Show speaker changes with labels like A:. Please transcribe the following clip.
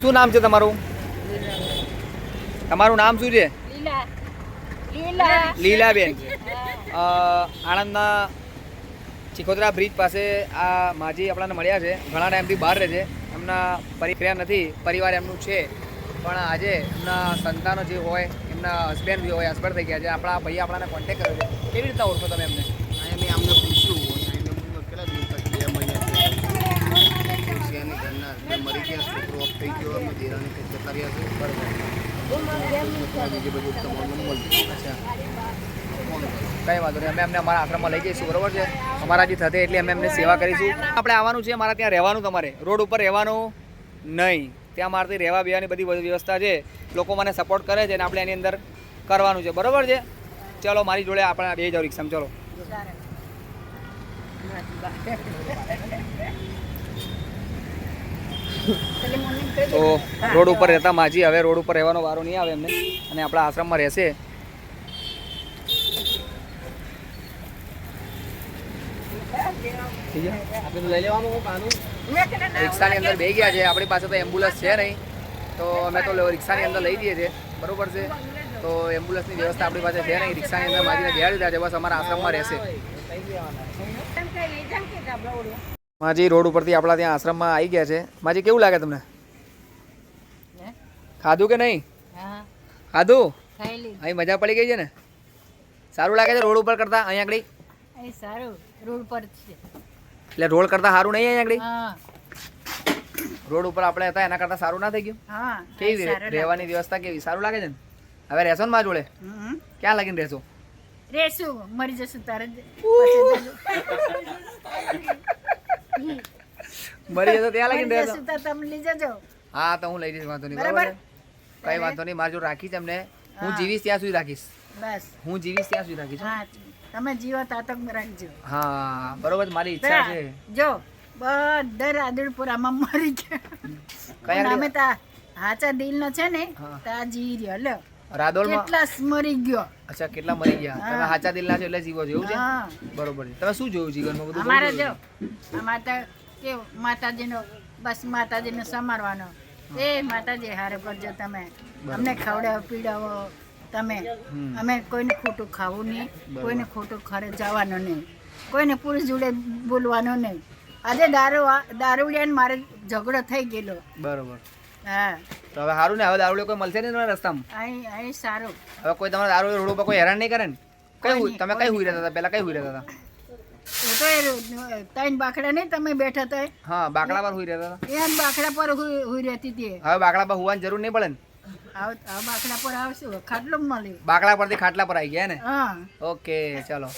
A: શું નામ છે તમારું? તમારું નામ શું છે?
B: લીલા. લીલા.
A: લીલાબેન. આણંદના ચિખોદરા બ્રિજ પાસે આ માજી આપણાને મળ્યા છે. ઘણા ટાઈમથી બહાર રહે છે. એમના પરિક્રિયા નથી પરિવાર એમનું છે. પણ આજે એમના સંતાનો જે હોય એમના હસબન્ડ જે હોય હસબન્ડ થઈ ગયા છે. આપણા ભાઈ આપણાને કોન્ટેક કર્યો છે. કેવી રીતના ઓળખો તમે એમને
C: અહીંયા મેં આમને પૂછ્યું અહીંયા એમને કેટલા દિવસ બે મહિના એની ઘરના હસબન્ડ મરી ગયા છોકરો ઓફ થઈ
A: કંઈ વાંધો નહીં. અમે એમને અમારા આશ્રમમાં લઈ જઈશું, બરોબર છે? અમારા જે થશે એટલે અમે એમને સેવા કરીશું. આપણે આવવાનું છે, અમારા ત્યાં રહેવાનું તમારે. રોડ ઉપર રહેવાનું નહીં. ત્યાં મારાથી રહેવા બેવાની બધી વ્યવસ્થા છે. લોકો મને સપોર્ટ કરે છે અને આપણે એની અંદર કરવાનું છે. બરોબર છે? ચલો, મારી જોડે આપણે બે જાવ રિક્ષામાં, ચલો. તો રોડ ઉપર રહેતા માજી. હવે રોડ ઉપર રહેવાનો વારો નહીં આવે એમને. અને આપણા આશ્રમમાં રહેશે. રિક્ષાની અંદર બે ગયા છે. આપણી પાસે તો એમ્બ્યુલન્સ છે નહીં. તો અમે તો રિક્ષાની અંદર લઈ જઈએ છીએ. બરોબર છે? તો એમ્બ્યુલન્સની વ્યવસ્થા આપણી પાસે છે નહીં. રિક્ષાની અંદર માજીને બેહાડી દીધા છે. બસ અમારા આશ્રમમાં રહેશે. માજી રોડ ઉપરથી આપણા ત્યાં આશ્રમમાં આવી ગયા છે. માજી કેવું લાગે તમને? ખાધું કે નહીં? ખાધું? અહીં મજા પડી ગઈ છે ને? સારું લાગે છે રોડ ઉપર કરતા અહીંયા આગળ?
B: સારું. રોડ પર છે.
A: એટલે રોડ કરતા સારું નહીં અહીંયા આગળ? રોડ ઉપર આપણે હતા એના કરતા સારું ના થઈ ગયું?
B: હા
A: કેવી રહેવાની વ્યવસ્થા કેવી? સારું લાગે છે ને? હવે રહેશો ને મા જોડે. ક્યાં લાગીને રહેશો?
B: રહેશું. મરી જશું તારે.
A: મરી જતો ત્યાં લાગીને રહેશો
B: તો. તમે લઈ જજો.
A: હા તો હું લઈ જઈશ વાંધો નહીં.
B: બરાબર?
A: કઈ વાંધો નહીં મારી રાખીશ એમને. હું જીવીશ ત્યાં સુધી રાખીશ.
B: બસ.
A: હું જીવીશ ત્યાં સુધી રાખીશ
B: હા. તમે જીવો તાતક રાખજો.
A: હા બરોબર મારી ઈચ્છા છે.
B: જો બધા રાદડપુરામાં મરી ગયા.
A: કયા નામે
B: તા હાચા દિલ છે ને. તા જી રહ્યો. લ્યો.
A: રાદોલમાં?
B: કેટલા મરી ગયો.
A: અચ્છા કેટલા મરી ગયા. તમે સાચા દિલના છો એટલે જીવો છો એવું છે? બરોબર છે. તમે શું જોયું જીવનમાં? બધું
B: અમારે જો
A: જોયું.
B: અમારે તો કેવું માતાજીનો બસ માતાજીને સમારવાનો. એ માતાજી હારે કરજો તમે. અમને ખવડાવો પીડાવો તમે. અમે કોઈને ખોટું ખાવું નહીં કોઈને ખોટું ખરે જવાનું નહીં. કોઈને પુરુષ જોડે બોલવાનું નહીં. આજે દારૂ દારૂડિયાને મારે ઝઘડો થઈ ગયેલો.
A: બરોબર.
B: હા.
A: તો હવે સારું ને હવે દારૂ કોઈ મળશે નહીં તમારા રસ્તામાં?
B: અહીં અહીં સારું.
A: હવે કોઈ તમારા દારૂ રોડ ઉપર કોઈ હેરાન નહીં કરે ને? કઈ તમે
B: કઈ
A: હુઈ રહેતા હતા? પેલા કઈ હુઈ રહેતા હતા?
B: ત્રણ બાકડા નહીં તમે બેઠા હતા
A: હા બાકડા પર હુઈ રહેતા હતા.
B: એ જ બાકડા પર હુઈ હુઈ રહેતી હતી
A: હવે બાકડા પર હુવાની જરૂર નહીં પડે ને?
B: બાકડા પર આવશું ખાટલો
A: બાકડા પરથી ખાટલા પર આવી ગયા ને?
B: હા.
A: ઓકે ચલો.